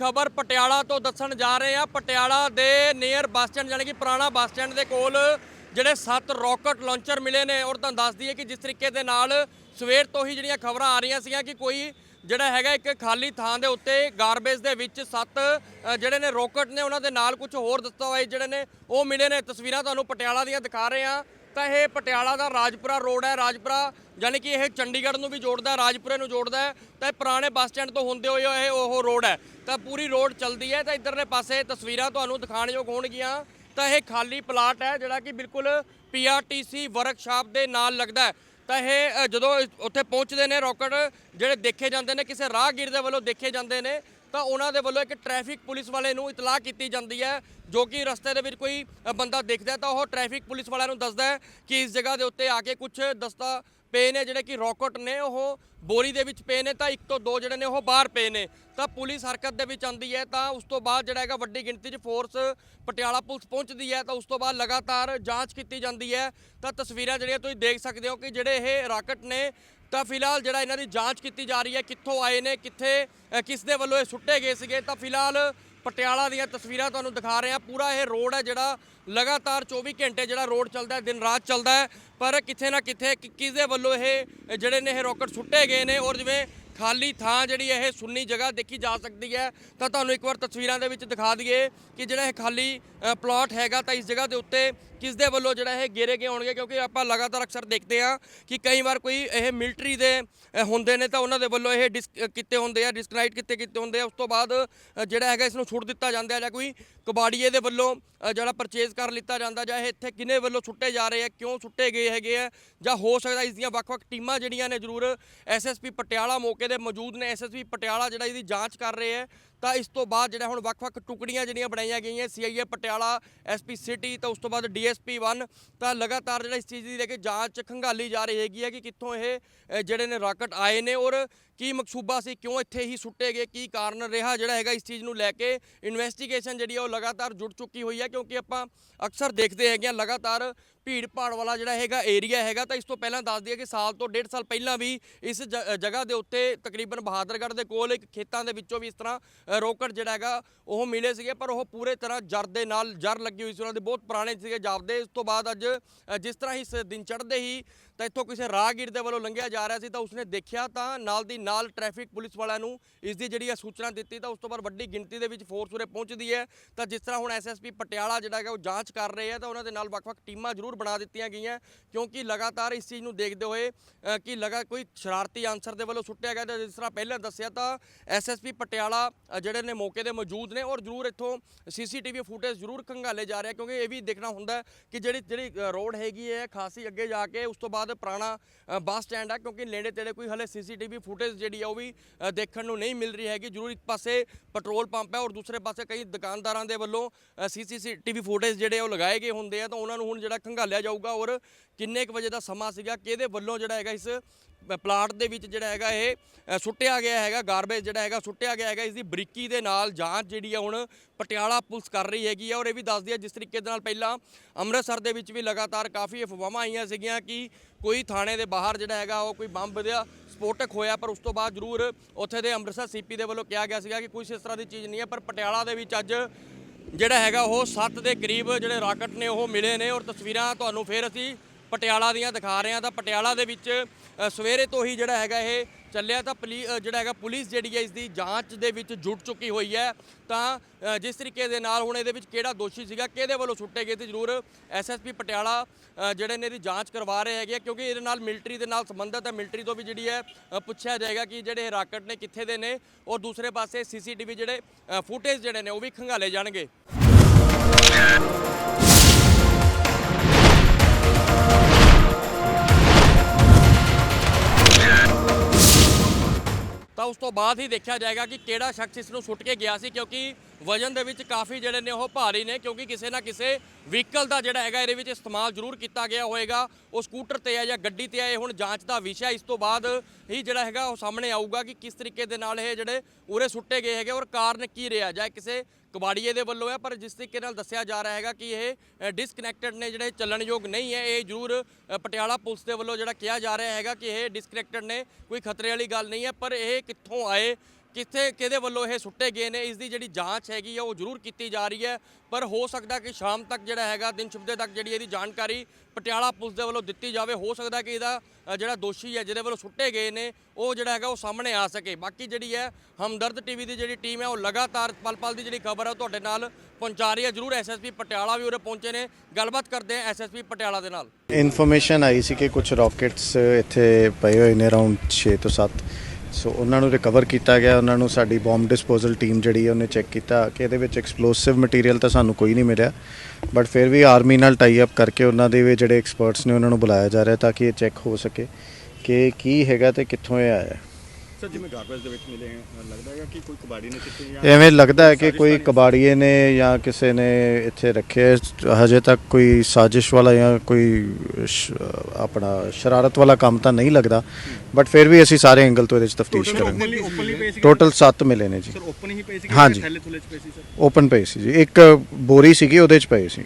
ਖਬਰ ਪਟਿਆਲਾ ਤੋਂ ਦੱਸਣ ਜਾ ਰਹੇ ਹਾਂ। ਪਟਿਆਲਾ ਦੇ ਨੀਅਰ ਬੱਸ ਸਟੈਂਡ ਯਾਨੀ ਕਿ ਪੁਰਾਣਾ ਬੱਸ ਸਟੈਂਡ ਦੇ ਕੋਲ ਜਿਹੜੇ ਸੱਤ ਰਾਕਟ ਲਾਂਚਰ ਮਿਲੇ ਨੇ। ਔਰ ਤੁਹਾਨੂੰ ਦੱਸ ਦਈਏ ਕਿ ਜਿਸ ਤਰੀਕੇ ਦੇ ਨਾਲ ਸਵੇਰ ਤੋਂ ਹੀ ਜਿਹੜੀਆਂ ਖਬਰਾਂ ਆ ਰਹੀਆਂ ਸੀਗੀਆਂ ਕਿ ਕੋਈ ਜਿਹੜਾ ਹੈਗਾ ਇੱਕ ਖਾਲੀ ਥਾਂ ਦੇ ਉੱਤੇ ਗਾਰਬੇਜ ਦੇ ਵਿੱਚ ਸੱਤ ਜਿਹੜੇ ਨੇ ਰੋਕਟ ਨੇ, ਉਹਨਾਂ ਦੇ ਨਾਲ ਕੁਝ ਹੋਰ ਦਸਤਾਵੇਜ਼ ਜਿਹੜੇ ਨੇ, ਉਹ ਮਿਲੇ ਨੇ। ਤਸਵੀਰਾਂ ਤੁਹਾਨੂੰ ਪਟਿਆਲਾ ਦੀਆਂ ਦਿਖਾ ਰਹੇ ਹਾਂ। ਤਾਂ ਇਹ ਪਟਿਆਲਾ ਦਾ ਰਾਜਪੁਰਾ ਰੋਡ ਹੈ। ਰਾਜਪੁਰਾ ਯਾਨੀ ਕਿ ਇਹ ਚੰਡੀਗੜ੍ਹ ਨੂੰ ਵੀ ਜੋੜਦਾ, ਰਾਜਪੁਰੇ ਨੂੰ ਜੋੜਦਾ ਹੈ, ਤਾਂ ਇਹ ਪੁਰਾਣੇ ਬੱਸ ਸਟੈਂਡ ਤੋਂ ਹੁੰਦੇ ਹੋਏ ਇਹ ਉਹ ਰੋਡ ਹੈ। ਤਾਂ ਪੂਰੀ ਰੋਡ ਚੱਲਦੀ ਹੈ, ਤਾਂ ਇਧਰਲੇ ਪਾਸੇ ਤਸਵੀਰਾਂ ਤੁਹਾਨੂੰ ਦਿਖਾਣਯੋਗ ਹੋਣਗੀਆਂ। ਤਾਂ ਇਹ ਖਾਲੀ ਪਲਾਟ ਹੈ, ਜਿਹੜਾ ਕਿ ਬਿਲਕੁਲ ਪੀਆਰਟੀਸੀ ਵਰਕਸ਼ਾਪ ਦੇ ਨਾਲ ਲੱਗਦਾ ਹੈ। ਤਾਂ ਇਹ ਜਦੋਂ ਉੱਥੇ ਪਹੁੰਚਦੇ ਨੇ ਰੌਕਟ, ਜਿਹੜੇ ਦੇਖੇ ਜਾਂਦੇ ਨੇ, ਕਿਸੇ ਰਾਹਗੀਰ ਦੇ ਵੱਲੋਂ ਦੇਖੇ ਜਾਂਦੇ ਨੇ, ਤਾਂ ਉਹਨਾਂ ਦੇ ਵੱਲੋਂ ਇੱਕ ਟ੍ਰੈਫਿਕ ਪੁਲਿਸ ਵਾਲੇ ਨੂੰ ਇਤਲਾਹ ਕੀਤੀ ਜਾਂਦੀ ਹੈ, ਜੋ ਕਿ ਰਸਤੇ ਦੇ ਵਿੱਚ ਕੋਈ ਬੰਦਾ ਦਿਖਦਾ ਤਾਂ ਉਹ ਟ੍ਰੈਫਿਕ ਪੁਲਿਸ ਵਾਲਿਆਂ ਨੂੰ ਦੱਸਦਾ ਹੈ ਕਿ ਇਸ ਜਗ੍ਹਾ ਦੇ ਉੱਤੇ ਆ ਕੇ ਕੁਝ ਦਸਤਾ ਪਏ ਨੇ, ਜਿਹੜੇ ਕਿ ਰੌਕਟ ਨੇ, ਉਹ ਬੋਰੀ ਦੇ ਵਿੱਚ ਪਏ ਨੇ, ਤਾਂ ਇੱਕ ਤੋਂ ਦੋ ਜਿਹੜੇ ਨੇ ਉਹ ਬਾਹਰ ਪਏ ਨੇ। ਤਾਂ ਪੁਲਿਸ ਹਰਕਤ ਦੇ ਵਿੱਚ ਆਂਦੀ ਹੈ, ਤਾਂ ਉਸ ਤੋਂ ਬਾਅਦ ਜਿਹੜਾ ਹੈਗਾ ਵੱਡੀ ਗਿਣਤੀ 'ਚ ਫੋਰਸ ਪਟਿਆਲਾ ਪੁਲਿਸ ਪਹੁੰਚਦੀ ਹੈ, ਤਾਂ ਉਸ ਤੋਂ ਬਾਅਦ ਲਗਾਤਾਰ ਜਾਂਚ ਕੀਤੀ ਜਾਂਦੀ ਹੈ। ਤਾਂ ਤਸਵੀਰਾਂ ਜਿਹੜੀਆਂ ਤੁਸੀਂ ਦੇਖ ਸਕਦੇ ਹੋ ਕਿ ਜਿਹੜੇ ਇਹ ਰਾਕਟ ਨੇ, ਤਾਂ ਫਿਲਹਾਲ ਜਿਹੜਾ ਇਹਨਾਂ ਦੀ ਜਾਂਚ ਕੀਤੀ ਜਾ ਰਹੀ ਹੈ, ਕਿੱਥੋਂ ਆਏ ਨੇ, ਕਿੱਥੇ ਕਿਸ ਦੇ ਵੱਲੋਂ ਇਹ ਸੁੱਟੇ ਗਏ ਸੀਗੇ। ਤਾਂ ਫਿਲਹਾਲ ਪਟਿਆਲਾ ਦੀਆਂ ਤਸਵੀਰਾਂ ਤੁਹਾਨੂੰ ਦਿਖਾ ਰਹੇ ਹਾਂ। ਪੂਰਾ ਇਹ ਰੋਡ ਹੈ ਜਿਹੜਾ ਲਗਾਤਾਰ 24 ਘੰਟੇ ਜਿਹੜਾ ਰੋਡ ਚੱਲਦਾ ਹੈ, ਦਿਨ ਰਾਤ ਚੱਲਦਾ ਹੈ। ਪਰ ਕਿਥੇ ਨਾ ਕਿਥੇ ਕਿ- ਕਿਸ ਵੱਲੋਂ ਇਹ ਜਿਹੜੇ ਨੇ ਇਹ ਰੋਕਟ ਸੁੱਟੇ ਗਏ ਨੇ ਔਰ ਜਿਵੇਂ ਖਾਲੀ ਥਾਂ ਜਿਹੜੀ ਇਹ ਸੁੰਨੀ ਜਗ੍ਹਾ ਦੇਖੀ ਜਾ ਸਕਦੀ ਹੈ ਤਾਂ ਤੁਹਾਨੂੰ ਇੱਕ ਵਾਰ ਤਸਵੀਰਾਂ ਦੇ ਵਿੱਚ ਦਿਖਾ ਦਈਏ ਕਿ ਜਿਹੜਾ ਇਹ ਖਾਲੀ ਅ, ਪਲਾਟ ਹੈਗਾ ਤਾਂ ਇਸ ਜਗ੍ਹਾ ਦੇ ਉੱਤੇ ਕਿਸ ਦੇ ਵੱਲੋਂ ਜਿਹੜਾ ਇਹ ਗੇਰੇ ਗਏ ਹੋਣਗੇ ਕਿਉਂਕਿ ਆਪਾਂ ਲਗਾਤਾਰ ਅਕਸਰ ਦੇਖਦੇ ਆ ਕਿ ਕਈ ਵਾਰ ਕੋਈ ਇਹ ਮਿਲਟਰੀ ਦੇ ਹੁੰਦੇ ਨੇ ਤਾਂ ਉਹਨਾਂ ਦੇ ਵੱਲੋਂ ਇਹ ਡਿਸ ਕੀਤੇ ਹੁੰਦੇ ਆ ਡਿਸਕਨਾਈਟ ਕੀਤੇ ਕੀਤੇ ਹੁੰਦੇ ਆ ਉਸ ਤੋਂ ਬਾਅਦ ਜਿਹੜਾ ਹੈਗਾ ਇਸ ਨੂੰ ਛੁੱਟ ਦਿੱਤਾ ਜਾਂਦਾ ਜਾਂ ਕੋਈ ਕਬਾੜੀਏ ਦੇ ਵੱਲੋਂ ਜਿਹੜਾ ਪਰਚੇਜ਼ ਕਰ ਲਿੱਤਾ ਜਾਂਦਾ ਜਾਂ ਇਹ ਇੱਥੇ ਕਿਹਨੇ ਵੱਲੋਂ ਸੁੱਟੇ ਜਾ ਰਹੇ ਆ ਕਿਉਂ ਸੁੱਟੇ ਗਏ ਹੈਗੇ ਆ ਜਾਂ ਹੋ ਸਕਦਾ ਇਸ ਦੀਆਂ ਵੱਖ-ਵੱਖ ਟੀਮਾਂ ਜਿਹੜੀਆਂ ਨੇ ਜ਼ਰੂਰ ਐਸਐਸਪੀ ਪਟਿਆਲਾ ਮੌਕੇ ਦੇ ਮੌਜੂਦ ਨੇ ਐਸਐਸਪੀ ਪਟਿਆਲਾ ਜਿਹੜਾ ਇਹਦੀ ਜਾਂਚ ਕਰ ਰਹੇ ਹੈ। ਤਾਂ ਇਸ ਤੋਂ ਬਾਅਦ ਜਿਹੜਾ ਹੁਣ ਵੱਖ-ਵੱਖ ਟੁਕੜੀਆਂ ਜਿਹੜੀਆਂ ਬਣਾਈਆਂ ਗਈਆਂ ਸੀਆਈਏ ਪਟਿਆਲਾ ਐਸਪੀ ਸਿਟੀ ਤਾਂ ਉਸ ਤੋਂ ਬਾਅਦ ਡੀਐਸਪੀ 1 ਤਾਂ ਲਗਾਤਾਰ ਜਿਹੜਾ ਇਸ ਚੀਜ਼ ਦੀ ਲੈ ਕੇ ਜਾਂਚ ਖੰਗਾਲੀ ਜਾ ਰਹੀ ਹੈਗੀ ਹੈ ਕਿ ਕਿੱਥੋਂ ਇਹ ਜਿਹੜੇ ਨੇ ਰਾਕਟ ਆਏ ਨੇ ਔਰ ਕੀ ਮਕਸੂਬਾ ਸੀ, ਕਿਉਂ ਇੱਥੇ ਹੀ ਸੁੱਟੇ ਗਏ, ਕੀ ਕਾਰਨ ਰਿਹਾ ਜਿਹੜਾ ਹੈਗਾ ਇਸ ਚੀਜ਼ ਨੂੰ ਲੈ ਕੇ ਇਨਵੈਸਟੀਗੇਸ਼ਨ ਜਿਹੜੀ ਆ ਉਹ ਲਗਾਤਾਰ ਜੁੜ ਚੁੱਕੀ ਹੋਈ ਹੈ ਕਿਉਂਕਿ ਆਪਾਂ ਅਕਸਰ ਦੇਖਦੇ ਹੈਗੇ ਆ ਲਗਾਤਾਰ ਭੀੜ ਭਾੜ ਵਾਲਾ ਜਿਹੜਾ ਹੈਗਾ ਏਰੀਆ ਹੈਗਾ ਤਾਂ ਇਸ ਤੋਂ ਪਹਿਲਾਂ ਦੱਸ ਦਈਏ ਕਿ ਸਾਲ ਤੋਂ ਡੇਢ ਸਾਲ ਪਹਿਲਾਂ ਵੀ ਇਸ ਜਗ੍ਹਾ ਦੇ ਉੱਤੇ ਤਕਰੀਬਨ ਬਹਾਦਰਗੜ੍ਹ ਦੇ ਕੋਲ ਇੱਕ ਖੇਤਾਂ ਦੇ ਵਿੱਚੋਂ ਵੀ ਇਸ ਤਰ੍ਹਾਂ ਅ, ਰੋਕਟ ਜਿਹੜਾ ਹੈਗਾ ਉਹ ਮਿਲੇ ਸੀਗੇ ਪਰ ਉਹ ਪੂਰੇ ਤਰ੍ਹਾਂ ਜਰ ਦੇ ਨਾਲ ਜਰ ਲੱਗੀ ਹੋਈ ਸੀ ਉਹਨਾਂ ਦੇ ਬਹੁਤ ਪੁਰਾਣੇ ਸੀਗੇ ਜਾਪਦੇ। ਇਸ ਤੋਂ ਬਾਅਦ ਅੱਜ ਜਿਸ ਤਰ੍ਹਾਂ ਹੀ ਇਸ ਦਿਨ ਚੜ੍ਹਦੇ ਹੀ ਤਾਂ ਇੱਥੋਂ ਕਿਸੇ ਰਾਹਗੀਰ ਦੇ ਵੱਲੋਂ ਲੰਘਿਆ ਜਾ ਰਿਹਾ ਸੀ, ਤਾਂ ਉਸਨੇ ਦੇਖਿਆ ਤਾਂ ਨਾਲ ਦੀ ਨਾਲ ਟ੍ਰੈਫਿਕ ਪੁਲਿਸ ਵਾਲਿਆਂ ਨੂੰ ਇਸ ਦੀ ਜਿਹੜੀ ਹੈ ਸੂਚਨਾ ਦਿੱਤੀ, ਤਾਂ ਉਸ ਤੋਂ ਬਾਅਦ ਵੱਡੀ ਗਿਣਤੀ ਦੇ ਵਿੱਚ ਫੋਰਸ ਉਰੇ ਪਹੁੰਚਦੀ ਹੈ। ਤਾਂ ਜਿਸ ਤਰ੍ਹਾਂ ਹੁਣ ਐਸਐਸਪੀ ਪਟਿਆਲਾ ਜਿਹੜਾ ਹੈਗਾ ਉਹ ਜਾਂਚ ਕਰ ਰਹੇ ਹੈ, ਤਾਂ ਉਹਨਾਂ ਦੇ ਨਾਲ ਵੱਖ-ਵੱਖ ਟੀਮਾਂ ਜ਼ਰੂਰ ਬਣਾ ਦਿੱਤੀਆਂ ਗਈਆਂ, ਕਿਉਂਕਿ ਲਗਾਤਾਰ ਇਸ ਚੀਜ਼ ਨੂੰ ਦੇਖਦੇ ਹੋਏ ਕਿ ਲਗਾ ਕੋਈ ਸ਼ਰਾਰਤੀ ਆਨਸਰ ਦੇ ਵੱਲੋਂ ਸੁੱਟਿਆ ਗਿਆ, ਤਾਂ ਜਿਸ ਤਰ੍ਹਾਂ ਪਹਿਲਾਂ ਦੱਸਿਆ ਤਾਂ ਐਸਐਸਪੀ ਪਟਿਆਲਾ ਜਿਹੜੇ ਨੇ ਮੌਕੇ ਦੇ ਮੌਜੂਦ ਨੇ ਔਰ ਜ਼ਰੂਰ ਇੱਥੋਂ ਸੀਸੀਟੀਵੀ ਫੁਟੇਜ ਜ਼ਰੂਰ ਖੰਗਾਲੇ ਜਾ ਰਿਹਾ, ਕਿਉਂਕਿ ਇਹ ਵੀ ਦੇਖਣਾ ਹੁੰਦਾ ਕਿ ਜਿਹੜੀ ਜਿਹੜੀ ਰੋਡ ਹੈਗੀ ਹੈ, ਖਾਸੀ ਅੱਗੇ ਜਾ ਕੇ, ਉਸ ਤੋਂ ਬਾਅਦ ਪੁਰਾਣਾ ਅ, ਬੱਸ ਸਟੈਂਡ ਹੈ ਕਿਉਂਕਿ ਨੇੜੇ ਤੇੜੇ ਕੋਈ ਹਲੇ ਸੀਸੀਟੀਵੀ ਫੁਟੇਜ ਜਿਹੜੀ ਆ ਉਹ ਵੀ ਅ, ਦੇਖਣ ਨੂੰ ਨਹੀਂ ਮਿਲ ਰਹੀ ਹੈਗੀ। ਜ਼ਰੂਰ ਇੱਕ ਪਾਸੇ ਪੈਟਰੋਲ ਪੰਪ ਹੈ ਔਰ ਦੂਸਰੇ ਪਾਸੇ ਕਈ ਦੁਕਾਨਦਾਰਾਂ ਦੇ ਵੱਲੋਂ ਸੀਸੀਟੀਵੀ ਫੁਟੇਜ ਜਿਹੜੇ ਉਹ ਲਗਾਏ ਗਏ ਹੁੰਦੇ ਆ। ਤਾਂ ਉਹਨਾਂ ਨੂੰ ਹੁਣ ਜਿਹੜਾ ਖੰਗਾਲਿਆ ਜਾਊਗਾ ਔਰ ਕਿੰਨੇ ਕੁ ਵਜੇ ਦਾ ਸਮਾਂ ਸੀਗਾ ਕਿਹਦੇ ਵੱਲੋਂ ਜਿਹੜਾ ਹੈਗਾ ਇਸ ਪ- ਪਲਾਟ ਦੇ ਵਿੱਚ ਜਿਹੜਾ ਹੈਗਾ ਇਹ ਅ, ਸੁੱਟਿਆ ਗਿਆ ਹੈਗਾ ਗਾਰਬੇਜ ਜਿਹੜਾ ਹੈਗਾ ਸੁੱਟਿਆ ਗਿਆ ਹੈਗਾ ਇਸ ਦੀ ਬਰੀਕੀ ਦੇ ਨਾਲ ਜਾਂਚ ਜਿਹੜੀ ਆ ਹੁਣ ਪਟਿਆਲਾ ਪੁਲਿਸ ਕਰ ਰਹੀ ਹੈਗੀ ਆ। ਔਰ ਇਹ ਵੀ ਦੱਸਦੀ ਹੈ ਜਿਸ ਤਰੀਕੇ ਦੇ ਨਾਲ ਪਹਿਲਾਂ ਅੰਮ੍ਰਿਤਸਰ ਦੇ ਵਿੱਚ ਵੀ ਲਗਾਤਾਰ ਕਾਫੀ ਅਫਵਾਹਾਂ ਆਈਆਂ ਸੀਗੀਆਂ ਕਿ ਕੋਈ ਥਾਣੇ ਦੇ ਬਾਹਰ ਜਿਹੜਾ ਹੈਗਾ, ਉਹ ਕੋਈ ਬੰਬ ਦਾ ਸਪੋਟਕ ਹੋਇਆ, ਪਰ ਉਸ ਤੋਂ ਬਾਅਦ ਜ਼ਰੂਰ ਉੱਥੇ ਦੇ ਅੰਮ੍ਰਿਤਸਰ ਸੀਪੀ ਦੇ ਵੱਲੋਂ ਕਿਹਾ ਗਿਆ ਸੀਗਾ ਕਿ ਕੋਈ ਇਸ ਤਰ੍ਹਾਂ ਦੀ ਚੀਜ਼ ਨਹੀਂ ਹੈ, ਪਰ ਪਟਿਆਲਾ ਦੇ ਵਿੱਚ ਅੱਜ ਜਿਹੜਾ ਹੈਗਾ, ਉਹ 7 ਦੇ ਕਰੀਬ ਜਿਹੜੇ ਰਾਕਟ ਨੇ, ਉਹ ਮਿਲੇ ਨੇ ਔਰ ਤਸਵੀਰਾਂ ਤੁਹਾਨੂੰ ਫੇਰ ਅਸੀਂ ਪਟਿਆਲਾ ਦੀਆਂ ਦਿਖਾ ਰਹੇ ਹਾਂ ਤਾਂ ਪਟਿਆਲਾ ਦੇ ਵਿੱਚ ਸਵੇਰੇ ਤੋਂ ਹੀ ਜਿਹੜਾ ਹੈਗਾ ਇਹ ਚੱਲਿਆ ਤਾਂ ਪੁਲੀ ਜਿਹੜਾ ਹੈਗਾ ਪੁਲਿਸ ਜਿਹੜੀ ਹੈ ਇਸ ਦੀ ਜਾਂਚ ਦੇ ਵਿੱਚ ਜੁੜ ਚੁੱਕੀ ਹੋਈ ਹੈ। ਤਾਂ ਜਿਸ ਤਰੀਕੇ ਦੇ ਨਾਲ ਹੁਣ ਇਹਦੇ ਵਿੱਚ ਕਿਹੜਾ ਦੋਸ਼ੀ ਸੀਗਾ, ਕਿਹਦੇ ਵੱਲੋਂ ਸੁੱਟੇ ਗਏ ਤੇ ਜ਼ਰੂਰ ਐਸਐਸਪੀ ਪਟਿਆਲਾ ਜਿਹੜੇ ਨੇ ਇਹਦੀ ਜਾਂਚ ਕਰਵਾ ਰਹੇ ਹੈਗੇ ਆ, ਕਿਉਂਕਿ ਇਹਦੇ ਨਾਲ ਮਿਲਟਰੀ ਦੇ ਨਾਲ ਸੰਬੰਧਤ ਹੈ। ਮਿਲਟਰੀ ਤੋਂ ਵੀ ਜਿਹੜੀ ਹੈ ਪੁੱਛਿਆ ਜਾਏਗਾ ਕਿ ਜਿਹੜੇ ਇਹ ਰਾਕਟ ਨੇ ਕਿੱਥੇ ਦੇ ਨੇ ਔਰ ਦੂਸਰੇ ਪਾਸੇ ਸੀਸੀਟੀਵੀ ਜਿਹੜੇ ਫੁਟੇਜ ਜਿਹੜੇ ਨੇ ਉਹ ਵੀ ਖੰਗਾਲੇ ਜਾਣਗੇ। ਤੋਂ ਬਾਅਦ ਹੀ ਦੇਖਿਆ ਜਾਏਗਾ ਕਿ ਕਿਹੜਾ ਸ਼ਖਸ ਇਸ ਨੂੰ ਸੁੱਟ ਕੇ ਗਿਆ ਸੀ, ਕਿਉਂਕਿ ਵਜਨ ਦੇ ਵਿੱਚ ਕਾਫੀ ਜਿਹੜੇ ਨੇ ਉਹ ਭਾਰੀ ਨੇ, ਕਿਉਂਕਿ ਕਿਸੇ ਨਾ ਕਿਸੇ ਵਹੀਕਲ ਦਾ ਜਿਹੜਾ ਹੈਗਾ ਇਹਦੇ ਵਿੱਚ ਇਸਤੇਮਾਲ ਜ਼ਰੂਰ ਕੀਤਾ ਗਿਆ ਹੋਵੇਗਾ ਉਹ ਸਕੂਟਰ ਤੇ ਹੈ ਜਾਂ ਗੱਡੀ ਤੇ ਹੈ, ਇਹ ਹੁਣ ਜਾਂਚ ਦਾ ਵਿਸ਼ਾ ਇਸ ਤੋਂ ਬਾਅਦ ਹੀ ਜਿਹੜਾ ਹੈਗਾ ਉਹ ਸਾਹਮਣੇ ਆਊਗਾ ਕਿ ਕਿਸ ਤਰੀਕੇ ਦੇ ਨਾਲ ਇਹ ਜਿਹੜੇ ਉਰੇ ਸੁੱਟੇ ਗਏ ਹੈਗੇ ਔਰ ਕਾਰਨ ਕੀ ਰਿਹਾ ਜਾਂ ਕਿਸੇ ਕਬਾੜੀਏ ਦੇ ਵੱਲੋਂ ਹੈ, ਪਰ ਜਿਸ ਤਰੀਕੇ ਨਾਲ ਦੱਸਿਆ ਜਾ ਰਿਹਾ ਹੈਗਾ ਕਿ ਇਹ ਡਿਸਕਨੈਕਟਡ ਨੇ ਜਿਹੜੇ ਚੱਲਣਯੋਗ ਨਹੀਂ ਹੈ, ਇਹ ਜ਼ਰੂਰ ਪਟਿਆਲਾ ਪੁਲਿਸ ਦੇ ਵੱਲੋਂ ਜਿਹੜਾ ਕਿਹਾ ਜਾ ਰਿਹਾ ਹੈਗਾ ਕਿ ਇਹ ਡਿਸਕਨੈਕਟਡ ਨੇ, ਕੋਈ ਖਤਰੇ ਵਾਲੀ ਗੱਲ ਨਹੀਂ ਹੈ, ਪਰ ਇਹ ਕਿੱਥੋਂ ਆਏ ਕਿੱਥੇ ਕਿਹਦੇ ਵੱਲੋਂ ਇਹ ਸੁੱਟੇ ਗਏ ਨੇ, ਇਸ ਦੀ ਜਿਹੜੀ ਜਾਂਚ ਹੈਗੀ ਆ, ਉਹ ਜ਼ਰੂਰ ਕੀਤੀ ਜਾ ਰਹੀ ਹੈ। ਪਰ ਹੋ ਸਕਦਾ ਕਿ ਸ਼ਾਮ ਤੱਕ ਜਿਹੜਾ ਹੈਗਾ, ਦਿਨ ਛਿਪਦੇ ਤੱਕ ਜਿਹੜੀ ਇਹਦੀ ਜਾਣਕਾਰੀ ਪਟਿਆਲਾ ਪੁਲਿਸ ਦੇ ਵੱਲੋਂ ਦਿੱਤੀ ਜਾਵੇ। ਹੋ ਸਕਦਾ ਕਿ ਇਹਦਾ ਜਿਹੜਾ ਦੋਸ਼ੀ ਹੈ, ਜਿਹਦੇ ਵੱਲੋਂ ਸੁੱਟੇ ਗਏ ਨੇ, ਉਹ ਜਿਹੜਾ ਹੈਗਾ, ਉਹ ਸਾਹਮਣੇ ਆ ਸਕੇ। ਬਾਕੀ ਜਿਹੜੀ ਹੈ, ਹਮਦਰਦ ਟੀਵੀ ਦੀ ਜਿਹੜੀ ਟੀਮ ਹੈ, ਉਹ ਲਗਾਤਾਰ ਪਲ ਪਲ ਦੀ ਜਿਹੜੀ ਖਬਰ ਹੈ, ਉਹ ਤੁਹਾਡੇ ਨਾਲ ਪਹੁੰਚਾ ਰਹੀ ਹੈ। ਜ਼ਰੂਰ ਐਸਐਸਪੀ ਪਟਿਆਲਾ ਵੀ ਉਰੇ ਪਹੁੰਚੇ ਨੇ। ਗੱਲਬਾਤ ਕਰਦੇ ਆ ਐਸਐਸਪੀ ਪਟਿਆਲਾ ਦੇ ਨਾਲ। ਇਨਫੋਰਮੇਸ਼ਨ ਆਈ ਸੀ ਕਿ ਕੁਝ ਰਾਕੇਟਸ ਇੱਥੇ ਪਏ ਹੋਏ ਨੇ, ਅਰਾਊਂਡ 6 ਤੋਂ 7 ਸੋ ਉਹਨਾਂ ਨੂੰ ਰਿਕਵਰ ਕੀਤਾ ਗਿਆ, ਉਹਨਾਂ ਨੂੰ ਸਾਡੀ ਬੰਬ ਡਿਸਪੋਜ਼ਲ ਟੀਮ ਜਿਹੜੀ ਹੈ ਉਹਨੇ ਚੈੱਕ ਕੀਤਾ ਕਿ ਇਹਦੇ ਵਿੱਚ ਐਕਸਪਲੋਸਿਵ ਮਟੀਰੀਅਲ ਤਾਂ ਸਾਨੂੰ ਕੋਈ ਨਹੀਂ ਮਿਲਿਆ। ਬਟ ਫਿਰ ਵੀ ਆਰਮੀ ਨਾਲ ਟਾਈ ਅਪ ਕਰਕੇ ਉਹਨਾਂ ਦੇ ਵੀ ਜਿਹੜੇ ਐਕਸਪਰਟਸ ਨੇ ਉਹਨਾਂ ਨੂੰ ਬੁਲਾਇਆ ਜਾ ਰਿਹਾ ਤਾਂ ਕਿ ਇਹ ਚੈੱਕ ਹੋ ਸਕੇ ਕਿ ਕੀ ਹੈਗਾ ਤੇ ਕਿੱਥੋਂ ਇਹ ਆਇਆ। ਸਰ ਜਿਵੇਂ ਗਾਰਬੇਜ ਦੇ ਵਿੱਚ ਮਿਲੇ ਅ, ਲੱਗਦਾ ਹੈਗਾ ਕਿ ਕੋਈ ਕਬਾੜੀ ਨੇ ਕਿਤੇ ਜਾਂ ਐਵੇਂ ਲੱਗਦਾ ਹੈ ਕਿ ਕੋਈ ਕਬਾੜੀਏ ਨੇ ਜਾਂ ਕਿਸੇ ਨੇ ਇੱਥੇ ਰੱਖੇ ਹਜੇ ਤੱਕ ਕੋਈ ਸਾਜ਼ਿਸ਼ ਵਾਲਾ ਜਾਂ ਕੋਈ ਸ਼- ਆਪਣਾ ਸ਼ਰਾਰਤ ਵਾਲਾ ਕੰਮ ਤਾਂ ਨਹੀਂ ਲੱਗਦਾ। ਬਟ ਫਿਰ ਵੀ ਅਸੀਂ ਸਾਰੇ ਐਂਗਲ ਤੋਂ ਇਹਦੇ 'ਚ ਤਫਤੀਸ਼ ਕਰਾਂਗੇ। ਓਪਨਲੀ ਓਪਨਲੀ ਪਏ ਸੀ ਟੋਟਲ 7 ਮਿਲੇ ਨੇ ਜੀ। ਸਰ ਓਪਨ ਹੀ ਪਏ ਸੀ ਹਾਂਜੀ। ਥੈਲੇ ਥੁਲੇ ਚ ਪਏ ਸੀ ਸਰ ਓਪਨ ਪਏ ਸੀ ਜੀ। ਇੱਕ ਬੋਰੀ ਸੀਗੀ ਉਹਦੇ 'ਚ ਪਏ ਸੀ।